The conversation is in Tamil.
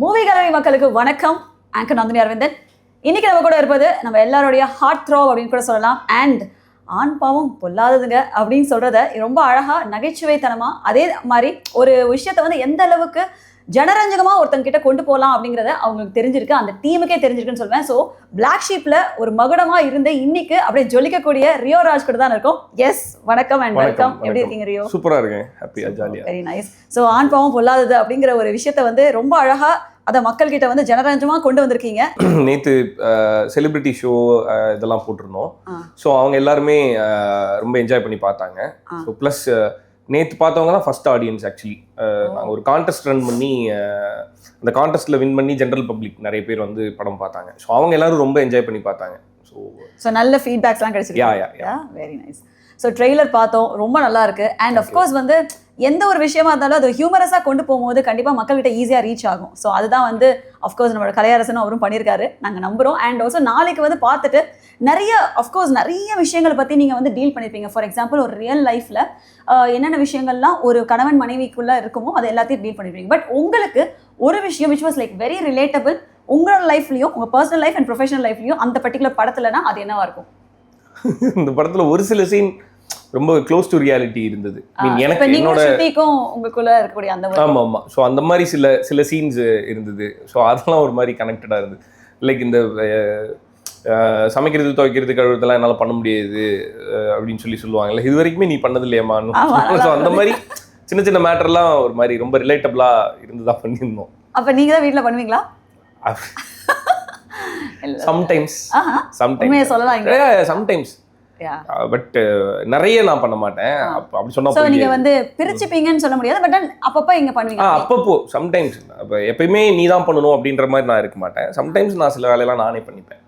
மூவி கலவை மக்களுக்கு வணக்கம். ஆங்கர் நந்தினி அரவிந்தன். இன்னைக்கு நம்ம கூட இருப்பது நம்ம எல்லாருடைய ஹார்ட் த்ரோ அப்படின்னு கூட சொல்லலாம். அண்ட் ஆண் பாவம் பொல்லாததுங்க அப்படின்னு சொல்றத ரொம்ப அழகா நகைச்சுவைத்தனமா அதே மாதிரி ஒரு விஷயத்தை வந்து எந்த அளவுக்கு ஜனரஞ்சகமா ஒருத்தங்க கிட்ட கொண்டு போகலாம் அப்படிங்கறத அவங்களுக்கு தெரிஞ்சிருக்கு. அந்த டீமுக்கே தெரிஞ்சிருக்குன்னு சொல்வேன். ஸோ பிளாக் ஷீப்ல ஒரு மகுடமா இருந்து இன்னைக்கு அப்படியே ஜொலிக்கக்கூடிய ரியோ ராஜ் கூட தான் இருக்கும். எஸ் வணக்கம் அண்ட் வெல்கம் எப்படி இருக்கீங்க ரியோ? சூப்பரா இருக்கேன். ஹாப்பியா ஜாலியா வெரி நைஸ் ஸோ ஆண் பாவம் பொல்லாதது அப்படிங்கிற ஒரு விஷயத்த வந்து ரொம்ப அழகா அதை மக்கள் கிட்ட வந்து ஜனரஞ்சமா கொண்டு வந்திருக்கீங்க. நேத்து செலிபிரிட்டி ஷோ இதெல்லாம் போட்டிருந்தோம். ஸோ அவங்க எல்லாருமே ரொம்ப என்ஜாய் பண்ணி பார்த்தாங்க. ஸோ ப்ளஸ் நேத்து பார்த்தவங்க தான் ஃபர்ஸ்ட் ஆடியன்ஸ் ஆக்சுவலி நாங்கள் ஒரு கான்டெஸ்ட் ரன் பண்ணி அந்த கான்டெஸ்ட்ல வின் பண்ணி ஜென்ரல் பப்ளிக் நிறைய பேர் வந்து படம் பார்த்தாங்க. ஸோ அவங்க எல்லாரும் ரொம்ப என்ஜாய் பண்ணி பார்த்தாங்க. ஸோ ஸோ நல்ல ஃபீட்பேக்ஸ்லாம் கிடைச்சிருக்கு. Yeah, yeah. Very nice so trailer பார்த்தோம். ரொம்ப நல்லா இருக்கு. அண்ட் அஃப்கோர்ஸ் வந்து எந்த ஒரு விஷயமா இருந்தாலும் அது ஹியூமரஸாக கொண்டு போகும்போது கண்டிப்பாக மக்கள்கிட்ட ஈஸியாக ரீச் ஆகும். ஸோ அதுதான் வந்து அஃப்கோர்ஸ் நம்மளோட கலையரசனும் அவரும் பண்ணியிருக்காரு. நாங்கள் நம்புகிறோம் அண்ட் ஆல்சோ நாளைக்கு வந்து பார்த்துட்டு நிறைய அஃப்கோர்ஸ் நிறைய விஷயங்களை பற்றி நீங்கள் வந்து டீல் பண்ணியிருப்பீங்க ஃபார் எக்ஸாம்பிள் ஒரு ரியல் லைஃப்பில் என்னென்ன விஷயங்கள்லாம் ஒரு கணவன் மனைவிக்குள்ளே இருக்குமோ அது எல்லாத்தையும் டீல் பண்ணியிருப்பீங்க பட் உங்களுக்கு ஒரு விஷயம் which was like very relatable உங்களோட லைஃப்லையும் உங்கள் பர்சனல் லைஃப் அண்ட் ப்ரொஃபஷனல் லைஃப்லையும் அந்த பர்டிகுலர் படத்துலனா அது என்னவா இருக்கும்? இந்த படத்துல ஒரு சில சீன் ரொம்ப க்ளோஸ் டு ரியாலிட்டி இருந்தது. இப்ப எனக்கு என்னோட உங்களுக்குள்ள இருக்கக்கூடிய அந்த ஒரு- ஆமா ஆமா ஸோ அந்த மாதிரி சில சில சீன்ஸ் இருந்தது. ஸோ அதெல்லாம் ஒரு மாதிரி கனெக்டடாக இருந்தது. லைக் இந்த சமைக்கிறது துவைக்கிறது கழுவுறதெல்லாம் என்னால் பண்ண முடியாது அப்படின்னு சொல்லி சொல்லுவாங்கல்ல. இது வரைக்குமே நீ பண்ணது இல்லையாமான்னு ஆமா, ஸோ அந்த மாதிரி சின்ன சின்ன மேட்டர்லாம் ஒரு மாதிரி ரொம்ப ரிலேட்டபிளா இருந்து தான் பண்ணியிருந்தோம். அப்ப நீங்க தான் வீட்ல பண்ணுவீங்களா. சம்டைம்ஸ் சம்டைம்ஸ் சொல்லலாம் சம்டைம்ஸ். பட் நிறைய நான் பண்ண மாட்டேன். அப்ப அப்படி சொன்னா நீங்க. வந்து பிரிச்சுப்பீங்கன்னு சொல்ல முடியாது பட் அப்பப்ப இங்க பண்ணுவீங்க. அப்பப்போ சம்டைம்ஸ் அப்போ எப்பயுமே நீ தான் பண்ணணும் அப்படின்ற மாதிரி நான் இருக்க மாட்டேன். சம்டைம்ஸ் நான் சில வேலையெல்லாம் நானே பண்ணிப்பேன்.